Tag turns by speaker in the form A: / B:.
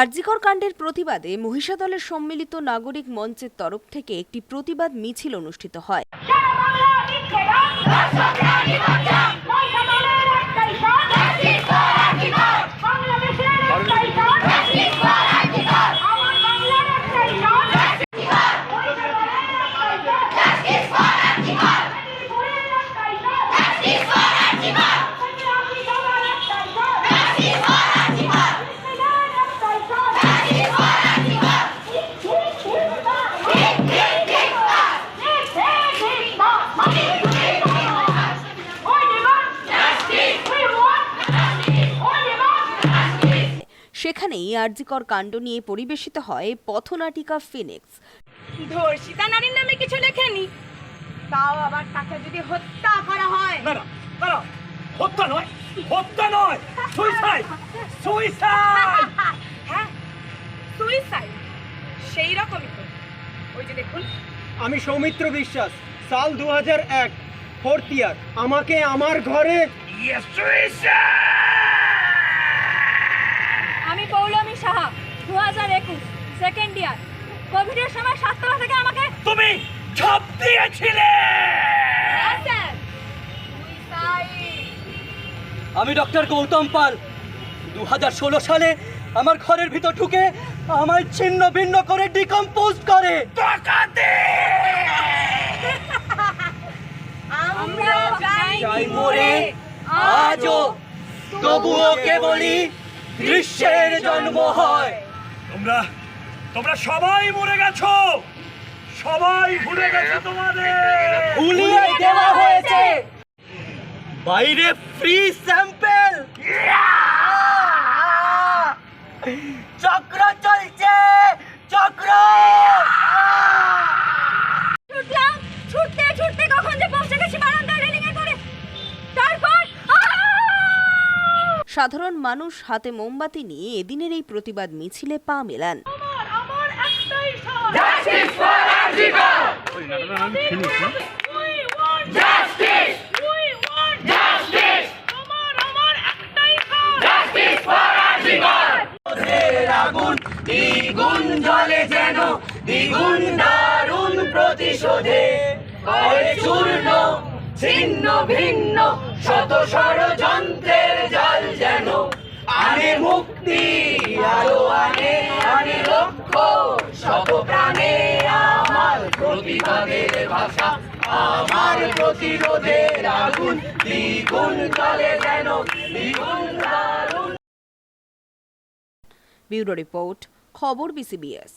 A: আরজিকর কাণ্ডের প্রতিবাদে মহিষাদলের সম্মিলিত নাগরিক মঞ্চের তরফ থেকে একটি প্রতিবাদ মিছিল অনুষ্ঠিত হয়। সেখানেই আরজিকর কাণ্ড নিয়ে পরিবেশিত হয় পথনাটিকা ফিনিক্স।
B: ধর্ষিতা নারীর নামে কিছু লেখেনি। তাও আবার তাকে যদি হত্যা করা হয়।
C: না না না না হত্যা নয় হত্যা নয় সুইসাইড সুইসাইড
B: হ্যাঁ সুইসাইড সেই রকমই তো। ওই যে দেখুন।
D: আমি সৌমিত্র বিশ্বাস সাল দু হাজার এক ফোর্থ ইয়ার। আমাকে আমার ঘরে
C: সুইসাইড
E: আমি পৌলমী সাহা দু হাজার একুশ সেকেন্ড ইয়ার কোভিডের সময় সাততলা থেকে আমাকে
C: তুমি ঝাঁপ দিয়েছিলে!
F: আমি ডক্টর গৌতম পাল। দু সালে আমার ঘরের ভিতর ঢুকে আমায় ছিন্ন ভিন্ন করে ডিকম্পোজ করে।
E: আমরা
F: চাই মরে। আজও তবুও কেবলই দৃশ্যের জন্ম হয়।
C: তোমরা তোমরা সবাই মরে গেছো। সবাই ভুলে গেছো তোমাদের।
F: ভুলিয়ে দেওয়া হয়েছে। বাইরে ফ্রি স্যাম্পেল চক্র চলছে চক্র!
A: সাধারণ মানুষ হাতে মোমবাতি নিয়ে এদিনের এই প্রতিবাদ মিছিলে পা মেলান।
B: আমার আমার একটাই সব justice for RG Kar we want justice we want justice আমার আমার একটাই সব জাস্টিস ফর আরজিকর
F: আগুন দ্বিগুণ জলে যেন দ্বিগুণ দারুণ প্রতিশোধে। চূর্ণ ছিন্ন ভিন্ন শত ষড়যন্ত্রের জল যেন, আনে মুক্তি আলো আনে আনে লক্ষ্য। প্রাণে আমার প্রতিবাদের ভাষা, আমার প্রতিরোধের আগুন, দ্বিগুণ জলে যেন, দ্বিগুণ দারুণ।
A: ব্যুরো রিপোর্ট, খবর বিসিবিএস।